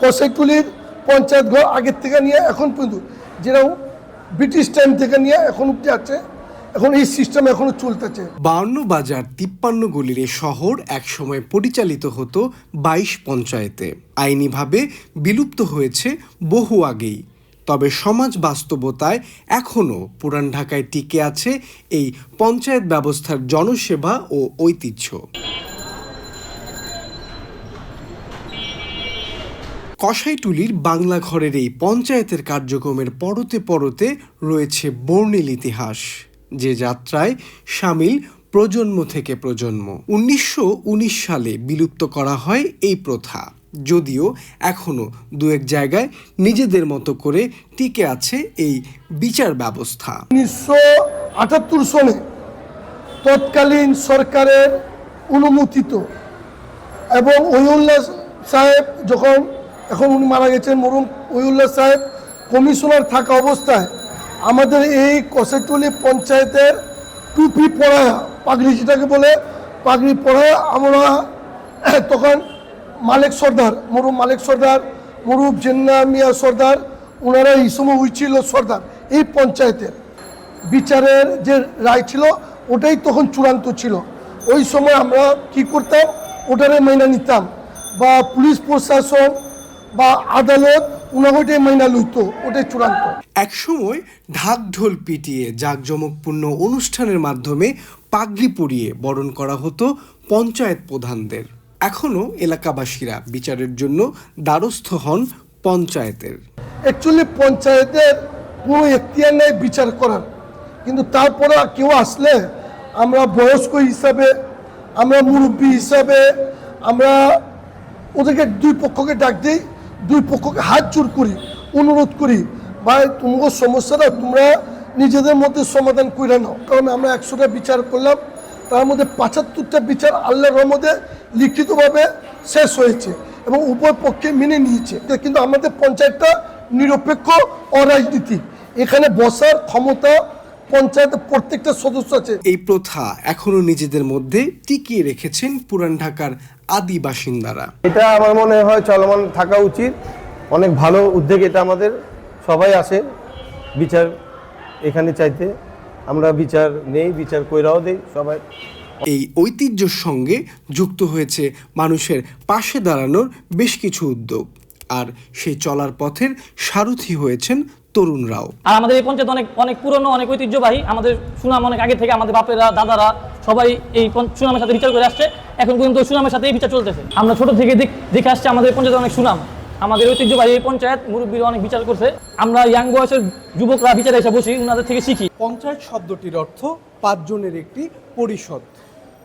কষাইটুলির পঞ্চায়েত ঘর আগের থেকে নিয়ে এখন পর্যন্ত। যেরকম ব্রিটিশ টাইম থেকে নিয়ে এখন অব্দি আছে, এখন এই সিস্টেম এখনও চলতেছে। বাউন্ন বাজার তিপ্পান্ন গলির শহর একসময় পরিচালিত হতো বাইশ পঞ্চায়েতে। আইনিভাবে বিলুপ্ত হয়েছে বহু আগেই। তবে সমাজ বাস্তবতায় এখনও পুরান ঢাকায় টিকে আছে এই পঞ্চায়েত ব্যবস্থার জনসেবা ও ঐতিহ্য। কসাইটুলির বাংলা ঘরের এই পঞ্চায়েতের কার্যক্রমের পরতে পরতে রয়েছে বর্ণিল ইতিহাস। যে যাত্রায় সামিল প্রজন্ম থেকে প্রজন্ম। উনিশশো উনিশ সালে বিলুপ্ত করা হয় এই প্রথা। যদিও এখনও দু এক জায়গায় নিজেদের মতো করে টিকে আছে এই বিচার ব্যবস্থা। উনিশশো আটাত্তর সালে তৎকালীন সরকারের অনুমোদিত এবং ওহিউল্লাহ সাহেব যখন এখন উনি মারা গেছেন মরুম ওহিউল্লাহ সাহেব। কমিশনার থাকা অবস্থায় আমাদের এই কষেটুলি পঞ্চায়েতের টুপি পড়ায়া পাগড়ি যেটাকে বলে, পাগড়ি পড়ায় আমরা তখন মালিক সর্দার মরুম মালিক সর্দার মরুব জেন্না মিয়া সর্দার ওনারা এই সময় হয়েছিল সর্দার, এই পঞ্চায়েতের। বিচারের যে রায় ছিল, ওটাই তখন চূড়ান্ত ছিল। ওই সময় আমরা কি করতাম, ওটারে মাইনা নিতাম। বা পুলিশ প্রশাসন বা আদালত ওইটাই মাইনা লইত ওটাই চূড়ান্ত। একসময় ঢাক ঢোল পিটিয়ে জাঁকজমকপূর্ণ অনুষ্ঠানের মাধ্যমে পাগড়ি পরিয়ে বরণ করা হতো পঞ্চায়েত প্রধানদের। এখনও এলাকাবাসীরা বিচারের জন্য দ্বারস্থ হন পঞ্চায়েতের। অ্যাকচুয়ালি পঞ্চায়েতের কোনো এখতিয়ার নেই বিচার করার। কিন্তু তারপরে কেউ আসলে আমরা বয়স্ক হিসাবে আমরা মুরব্বী হিসাবে আমরা ওদেরকে দুই পক্ষকে ডাক দিই দুই পক্ষকে হাত জোর করি, অনুরোধ করি, ভাই তোমার সমস্যাটা তোমরা নিজেদের মধ্যে সমাধান করে নাও। কারণ আমরা একশোটা বিচার করলাম, তার মধ্যে পঁচাত্তরটা বিচার আল্লাহর রহমতে লিখিতভাবে শেষ হয়েছে এবং উভয় পক্ষে মেনে নিয়েছে। কিন্তু আমাদের পঞ্চায়েতটা নিরপেক্ষ, অরাজনীতিক। এখানে বসার ক্ষমতা পঞ্চায়েতের প্রত্যেকটা সদস্য আছে। এই প্রথা এখনও নিজেদের মধ্যে টিকিয়ে রেখেছেন পুরান ঢাকার আদি বাসিন্দারা। এটা আমার মনে হয় চলমান থাকা উচিত। অনেক ভালো উদ্যোগ এটা আমাদের। সবাই আসে বিচার এখানে চাইতে। আমরা বিচার নেই বিচার কইরাও দেই সবাই। এই ঐতিহ্যের সঙ্গে যুক্ত হয়েছে মানুষের পাশে দাঁড়ানোর বেশ কিছু উদ্যোগ। আর সেই চলার পথের সারথি হয়েছেন তরুণরাও আর আমাদের এই পঞ্চায়েত অনেক অনেক পুরনো অনেক ঐতিহ্যবাহী। আমাদের সুনাম অনেক আগে থেকে আমাদের বাপেরা দাদারা সবাই এই সুনামের সাথে বিচার করে আসছে। এখন পর্যন্ত সুনামের সাথে এই বিচার চলতেছে। আমরা ছোট থেকে দেখ- আসছি আমাদের পঞ্চায়েত অনেক সুনাম। আমাদের ঐতিহ্যবাহী এই পঞ্চায়েত মুরব্বীরা অনেক বিচার করছে। আমরা ইয়াং বয়সের যুবকরা বিচারে এসে বসি ওনাদের থেকে শিখি। পঞ্চায়েত শব্দটির অর্থ পাঁচজনের একটি পরিষদ।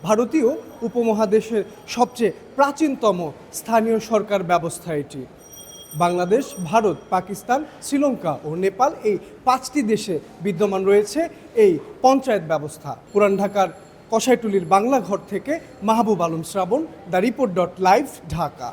ভারতীয় উপমহাদেশের সবচেয়ে প্রাচীনতম স্থানীয় সরকার ব্যবস্থা এটি। বাংলাদেশ, ভারত, পাকিস্তান, শ্রীলঙ্কা ও নেপাল এই পাঁচটি দেশে বিদ্যমান রয়েছে এই পঞ্চায়েত ব্যবস্থা। পুরান ঢাকার কষাইটুলির বাংলা ঘর থেকে Mahbub Alam Shrabon the report dot live Dhaka.